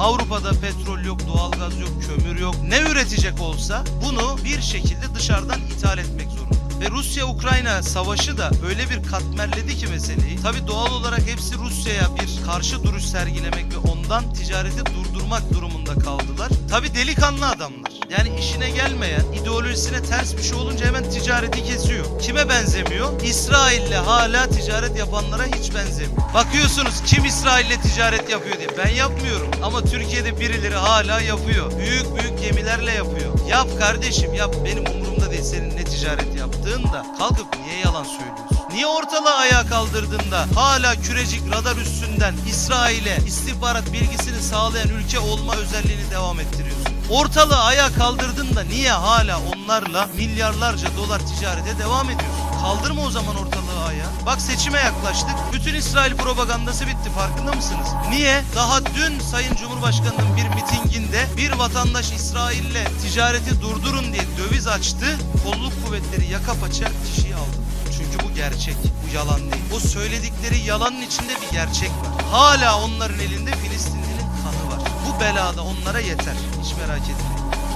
Avrupa'da petrol yok, doğalgaz yok, kömür yok. Ne üretecek olsa bunu bir şekilde dışarıdan ithal etmek. Ve Rusya-Ukrayna savaşı da öyle bir katmerledi ki meseleyi. Tabi doğal olarak hepsi Rusya'ya bir karşı duruş sergilemek ve ondan ticareti durdurmak durumunda kaldılar. Tabi delikanlı adamlar. Yani işine gelmeyen, ideolojisine ters bir şey olunca hemen ticareti kesiyor. Kime benzemiyor? İsrail'le hala ticaret yapanlara hiç benzemiyor. Bakıyorsunuz kim İsrail'le ticaret yapıyor diye. Ben yapmıyorum ama Türkiye'de birileri hala yapıyor. Büyük büyük gemilerle yapıyor. Yap kardeşim yap. Benim umurumda değil senin ne ticaret yaptığın da. Kalkıp niye yalan söylüyorsun? Niye ortalığı ayağa kaldırdığında hala kürecik radar üstünden İsrail'e istihbarat bilgisini sağlayan ülke olma özelliğini devam ettiriyorsun? Ortalığı ayağa kaldırdığında niye hala onlarla milyarlarca dolar ticarete devam ediyorsun? Kaldırma o zaman ortalığı ayağa. Bak seçime yaklaştık. Bütün İsrail propagandası bitti farkında mısınız? Niye? Daha dün Sayın Cumhurbaşkanı'nın bir mitinginde bir vatandaş İsrail'le ticareti durdurun diye döviz açtı. Kolluk kuvvetleri yaka paça kişiyi aldı. Çünkü bu gerçek. Bu yalan değil. O söyledikleri yalanın içinde bir gerçek var. Hala onların elinde Filistinlinin kanı var. Bu belada onlara yeter. Hiç merak etmeyin.